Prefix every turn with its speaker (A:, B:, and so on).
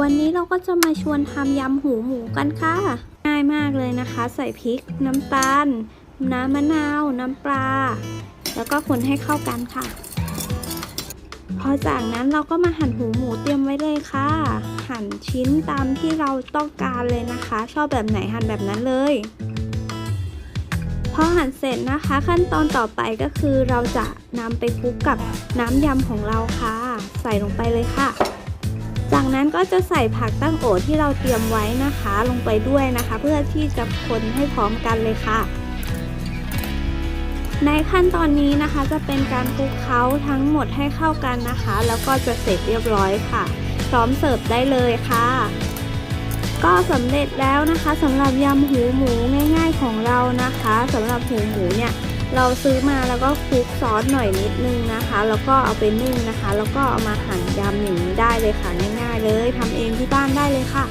A: วันนี้เราก็จะมาชวนทำยำหูหมูกันค่ะ ง่ายมากเลยนะคะ ใส่พริก น้ำตาล น้ำมะนาว น้ำปลา แล้วก็คนให้เข้ากันค่ะ พอจากนั้นเราก็มาหั่นหูหมูเตรียมไว้เลยค่ะ หั่นชิ้นตามที่เราต้องการเลยนะคะ ชอบแบบไหนหั่นแบบนั้นเลยพอหั่นเสร็จนะคะ ขั้นตอนต่อไปก็คือเราจะนำไปคลุกกับน้ำยำของเราค่ะ ใส่ลงไปเลยค่ะ จากนั้นก็จะใส่ผักตั้งโอที่เราเตรียมไว้นะคะ ลงไปด้วยนะคะ เพื่อที่จะคนให้พร้อมกันเลยค่ะ ในขั้นตอนนี้นะคะจะเป็นการคลุกเคล้าทั้งหมดให้เข้ากันนะคะ แล้วก็จะเสร็จเรียบร้อยค่ะ พร้อมเสิร์ฟได้เลยค่ะ ก็สำเร็จแล้วนะคะสำหรับยำหูหมูง่าย ๆของเรานะคะสำหรับหูหมูเนี่ย เราซื้อมาแล้วก็คลุกซอสหน่อยนิดนึงนะคะ แล้วก็เอาไปนึ่งนะคะ แล้วก็เอามาหั่นยำอย่างนี้ได้เลยค่ะง่ายๆเลยทำเองที่บ้านได้เลยค่ะ